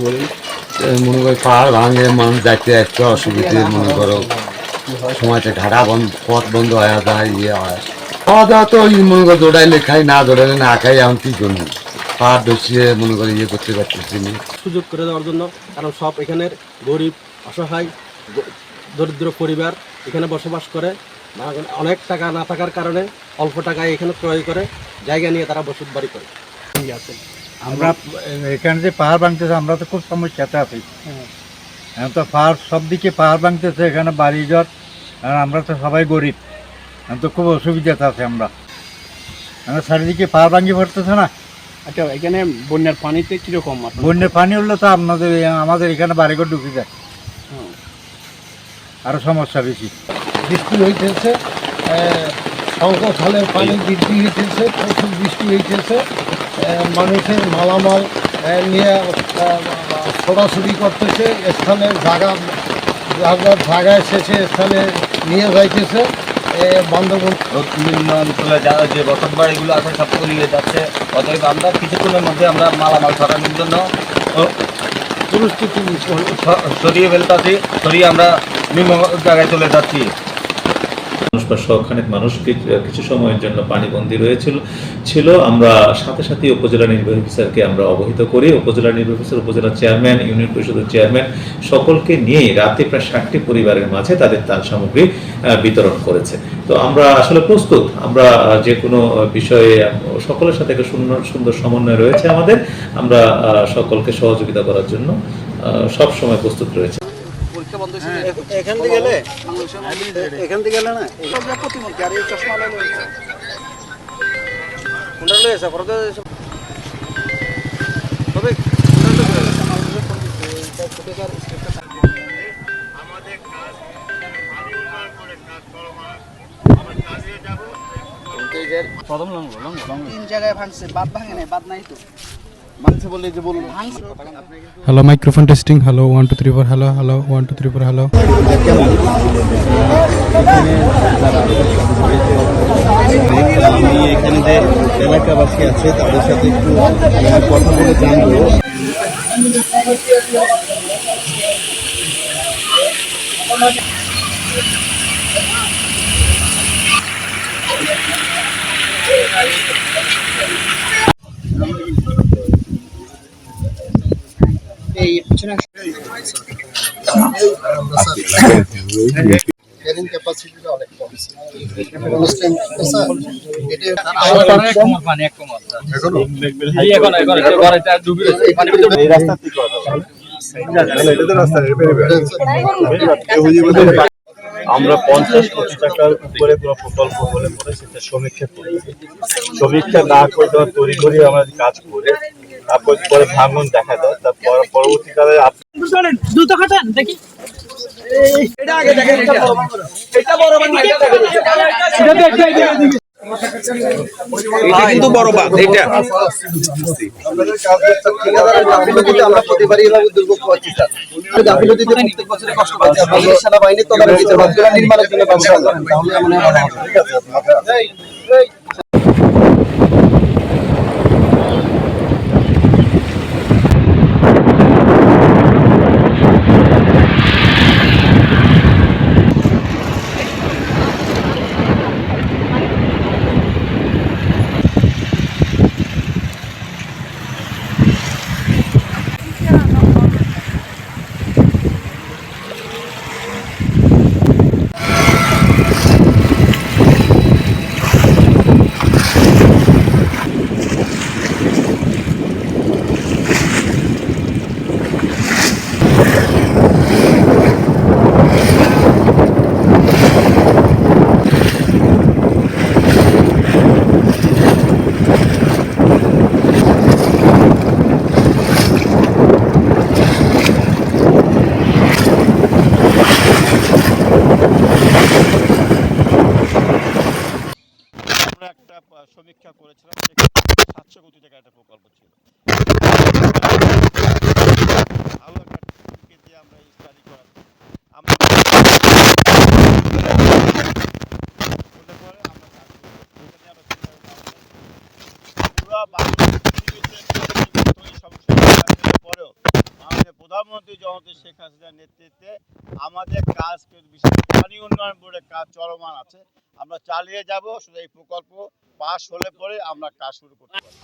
করি। মনে করি পাহাড় ভাঙে মানুষ যাইতে একটু অসুবিধে মনে করো। সময়তে ঘাটা বন্ধ পথ বন্ধ হয়ে যায় ইয়ে হয়। খাওয়া দাওয়া তো ওই মনে করো দৌড়াইলে খাই না দৌড়াইলে না খাই এখন কি করব? পাহাড় বসিয়ে মনে করি ইয়ে করতে পারতেছি সুযোগ করে দেওয়ার জন্য কারণ সব এখানের গরিব অসহায় দরিদ্র পরিবার এখানে বসবাস করে। অনেক টাকা না থাকার কারণে অল্প টাকায় এখানে ক্রয় করে জায়গা নিয়ে তারা বসত বাড়ি করে আমরা এখানে যে পাহাড় ভাঙতেছে আমরা তো খুব সমস্যাতে আছি। এখন তো পাহাড় সব দিকে পাহাড় ভাঙতেছে এখানে বাড়ি ঘর আর আমরা তো সবাই গরিব। এখন তো খুব অসুবিধাতে আছে আমরা। আমরা চারিদিকে পাহাড় ভাঙি পড়তেছে না। আচ্ছা এখানে বন্যার পানিতে কীরকম বন্যার পানি উঠলে তো আপনাদের আমাদের এখানে বাড়িঘর ঢুকে যায়। আরও সমস্যা বেশি। বৃষ্টি হইতেছে শঙ্কর খালের পানি বৃদ্ধি হইতেছে প্রচুর বৃষ্টি হইতেছে মানুষের মালামাল নিয়ে ছোড়াছুড়ি করতেছে স্থানের জায়গা জায়গার জায়গায় শেষে স্থানে নিয়ে যাইতেছে এ, বান্দরবন। অঞ্চলে যা- যে বসত বাড়িগুলো আছে সব তলিয়ে যাচ্ছে। অতএব আমরা কিছুক্ষণের মধ্যে আমরা মালামাল সরানোর জন্য পরিস্থিতি সরিয়ে ফেলতেছি সরিয়ে আমরা নিম্ন জায়গায় চলে যাচ্ছি। মানুষ বা শখানেক মানুষ কিছু- সময়ের জন্য পানিবন্দী রয়েছিল, ছিল। আমরা সাথে সাথে উপজেলা নির্বাহী অফিসারকে আমরা অবহিত করি। উপজেলা নির্বাহী অফিসার, উপজেলা চেয়ারম্যান, ইউনিয়ন পরিষদের চেয়ারম্যান সকলকে নিয়ে রাতে প্রায় ষাটটি পরিবারের মাঝে তাদের ত্রাণ সামগ্রী বিতরণ করেছে। তো আমরা আসলে প্রস্তুত। আমরা যে কোনো বিষয়ে সকলের সাথে একটা সুন্দর সুন্দর সমন্বয় রয়েছে আমাদের। আমরা সকলকে সহযোগিতা করার জন্য সব সময় প্রস্তুত রয়েছে। এখান থেকে গেলে? এখান থেকে গেলে না? প্রতিমন্ত্রী আর এই চশমা কোনটা লয়েছে তবে তিন জায়গায় ভাঙছে বাদ ভাঙে নাই বাদ নাই তো। Hello microphone testing hello one two three four hello hello one two three four hello আমি এখানে যে এলাকাবাসী আছে তাদের সাথে আমরা পঞ্চাশ কোটি টাকার উপরে কোনো প্রকল্প হলে পরে সেটা সমীক্ষা করি। সমীক্ষা না করে তোমার তৈরি করে আমরা কাজ করে তারপর পরে ভাঙন দেখা দেয় পরবর্তীকালে আপনি দ্রুত খাটান দেখি। কিন্তু বড় বাদ এটা আমরা প্রতিবারই এভাবে দুর্ভোগ পাচ্ছি স্যার গাফিলতিতে প্রত্যেক বছরে কষ্ট পাচ্ছি আপনাদের সেনাবাহিনী তদারকিতে বাধ্যতা নির্মাণের জন্য ব্যবস্থা করেন তাহলে সমীক্ষা করেছিলাম সাতশো কোটি টাকা একটা প্রকল্প ছিল। প্রধানমন্ত্রী শেখ হাসিনার নেতৃত্বে আমাদের কাজ বিশেষ পানি উন্নয়ন বোর্ডের কাজ চলমান আছে। আমরা চালিয়ে যাব, শুধু এই প্রকল্প পাস হলে পরে আমরা কাজ শুরু করতে পারি